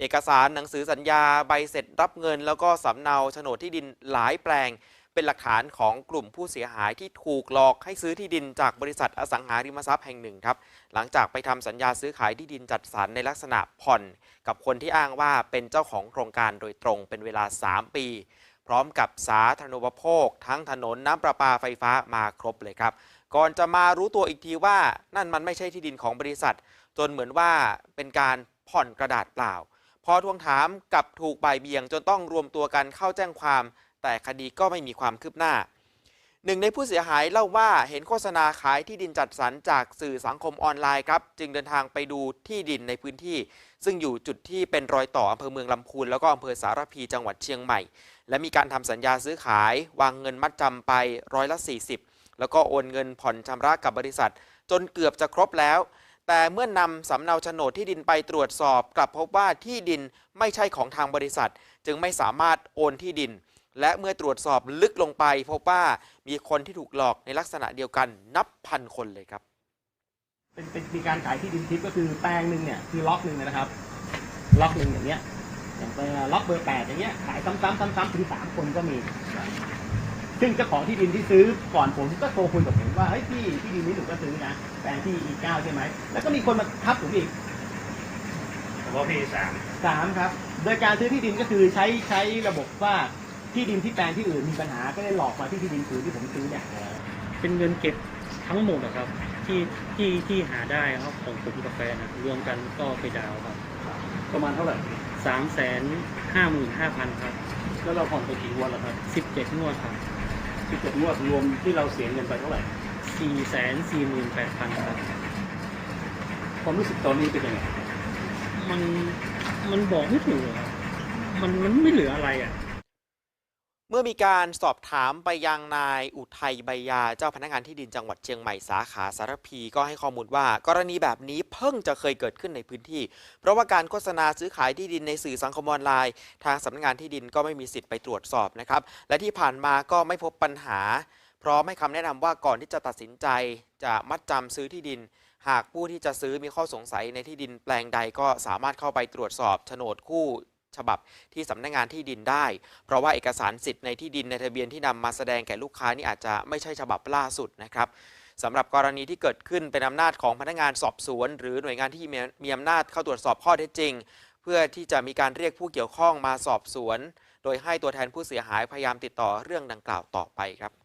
เอกสารหนังสือสัญญาใบเสร็จรับเงิน แล้วก็สำเนาโฉนดที่ดินหลายแปลง เป็นหลักฐานของกลุ่มผู้เสียหายที่ถูกหลอกให้ซื้อที่ดินจากบริษัทอสังหาริมทรัพย์แห่งหนึ่งครับ หลังจากไปทำสัญญาซื้อขายที่ดินจัดสรรในลักษณะผ่อน กับคนที่อ้างว่าเป็นเจ้าของโครงการโดยตรงเป็นเวลา 3 ปี พร้อมกับสาธารณูปโภค ทั้งถนนน้ำประปาไฟฟ้ามาครบเลยครับก่อนจะมารู้ตัวอีกทีว่านั่นมันไม่ใช่ที่ดินของบริษัท จนเหมือนว่าเป็นการผ่อนกระดาษเปล่า พอทวงถามกับถูกบ่ายเบี่ยงจนต้องรวมตัวกันเข้าแจ้งความ แต่คดีก็ไม่มีความคืบหน้า หนึ่งในผู้เสียหายเล่าว่าเห็นโฆษณาขายที่ดินจัดสรรจากสื่อสังคมออนไลน์ครับจึงเดินทางไปดูที่ดินในพื้นที่ ซึ่งอยู่จุดที่เป็นรอยต่ออำเภอเมืองลำพูนแล้วก็อำเภอสารพีจังหวัดเชียงใหม่ และมีการทำสัญญาซื้อขาย วางเงินมัดจำไปร้อยละ40 แล้วก็โอนเงินผ่อนชำระกับบริษัท จนเกือบจะครบแล้ว แต่เมื่อนำสำเนาโฉนดที่ดินไปตรวจสอบกลับพบว่าที่ดินไม่ใช่ของทางบริษัท จึงไม่สามารถโอนที่ดิน และเมื่อตรวจสอบลึกลงไป พบว่ามีคนที่ถูกหลอกในลักษณะเดียวกันนับพันคนเลยครับ เป็นเป็นมีการขายที่ดินทิปก็คือแปลงหนึ่งเนี่ยคือล็อกหนึ่งนะครับ ล็อกหนึ่งอย่างเงี้ยอย่างเป็นล็อกเบอร์แปดอย่างเงี้ยขายซ้ำๆซ้ำๆถึงสามคนก็มี ซึ่งเจ้าของที่ดินที่ซื้อก่อนผมก็โทรคุยกับผมว่าเฮ้ยพี่ที่ดินนี้หนูก็ซื้อนะแปลงที่อีเก้าใช่ไหมแล้วก็มีคนมาทับผมอีกเฉพาะพี่สามสามครับ โดยการซื้อที่ดินก็คือใช้ใช้ระบบว่าที่ดินที่แปลงที่อื่นมีปัญหาก็ได้หลอกมาที่ที่ดินคืนที่ผมซื้อเนี่ยเป็นเงินเก็บทั้งหมดอะครับ ที่ที่ที่หาได้ครับของผมกับแฟนนะรวมกันก็ไปดาวน์ครับประมาณเท่าไหร่สามแสนห้าหมื่นห้าพันครับ แล้วเราผ่อนไปกี่งวดแล้วครับสิบเจ็ดงวดครับ สิบเจ็ดงวดรวมที่เราเสียเงินไปเท่าไหร่สี่แสนสี่หมื่นแปดพันครับ ความรู้สึกตอนนี้เป็นยังไงมันมันบอกไม่ถูกอะครับมันมันไม่เหลืออะไรอะ เมื่อมีการสอบถามไปยังนายอุทัยใบยาเจ้าพนักงานที่ดินจังหวัดเชียงใหม่สาขาสารพีก็ให้ข้อมูลว่า กรณีแบบนี้เพิ่งจะเคยเกิดขึ้นในพื้นที่ เพราะว่าการโฆษณาซื้อขายที่ดินในสื่อสังคมออนไลน์ ทางสำนักงานที่ดินก็ไม่มีสิทธิ์ไปตรวจสอบนะครับ และที่ผ่านมาก็ไม่พบปัญหา พร้อมให้คำแนะนำว่าก่อนที่จะตัดสินใจ จะมัดจำซื้อที่ดิน หากผู้ที่จะซื้อมีข้อสงสัยในที่ดินแปลงใดก็สามารถเข้าไปตรวจสอบโฉนดคู่ ฉบับที่สำนักงานที่ดินได้ เพราะว่าเอกสารสิทธิ์ในที่ดินในทะเบียนที่นำมาแสดงแก่ลูกค้านี่อาจจะไม่ใช่ฉบับล่าสุดนะครับสำหรับกรณีที่เกิดขึ้นเป็นอำนาจของพนักงานสอบสวน หรือหน่วยงานที่มีมีอำนาจเข้าตรวจสอบข้อเท็จจริง เพื่อที่จะมีการเรียกผู้เกี่ยวข้องมาสอบสวน โดยให้ตัวแทนผู้เสียหายพยายามติดต่อเรื่องดังกล่าวต่อไปครับ